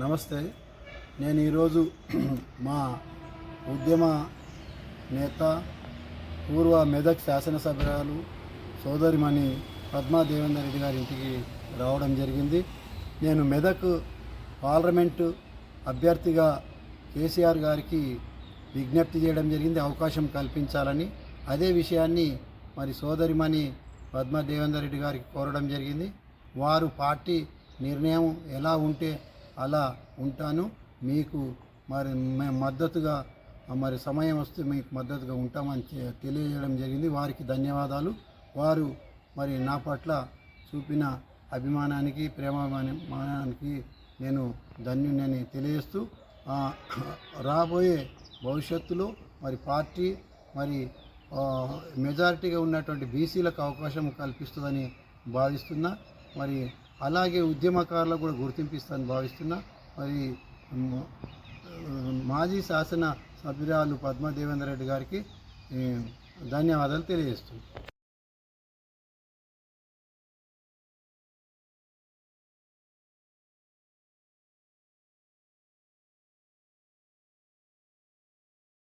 నమస్తే. నేను ఈరోజు మా ఉద్యమ నేత పూర్వ మెదక్ శాసనసభ్యురాలు సోదరిమణి పద్మా దేవేందర్ రెడ్డి గారి ఇంటికి రావడం జరిగింది. నేను మెదక్ పార్లమెంటు అభ్యర్థిగా కేసీఆర్ గారికి విజ్ఞప్తి చేయడం జరిగింది. అవకాశం కల్పించాలని అదే విషయాన్ని మరి సోదరిమణి పద్మా దేవేందర్ రెడ్డి గారికి కోరడం జరిగింది. వారు పార్టీ నిర్ణయం ఎలా ఉంటే అలా ఉంటాను. మీకు మరి మేము మద్దతుగా మరి సమయం వస్తే మీకు మద్దతుగా ఉంటామని తెలియజేయడం జరిగింది. వారికి ధన్యవాదాలు. వారు మరి నా పట్ల చూపిన అభిమానానికి ప్రేమాభిమానానికి నేను ధన్యుని తెలియజేస్తూ రాబోయే భవిష్యత్తులో మరి పార్టీ మరి మెజారిటీగా ఉన్నటువంటి బీసీలకు అవకాశం కల్పిస్తుందని భావిస్తున్నా. మరి అలాగే ఉద్యమకారులకు కూడా గుర్తింపిస్తాను భావిస్తున్నా. మరి మాజీ శాసన సభ్యురాలు పద్మదేవేంద్ర రెడ్డి గారికి ధన్యవాదాలు తెలియజేస్తున్నాను.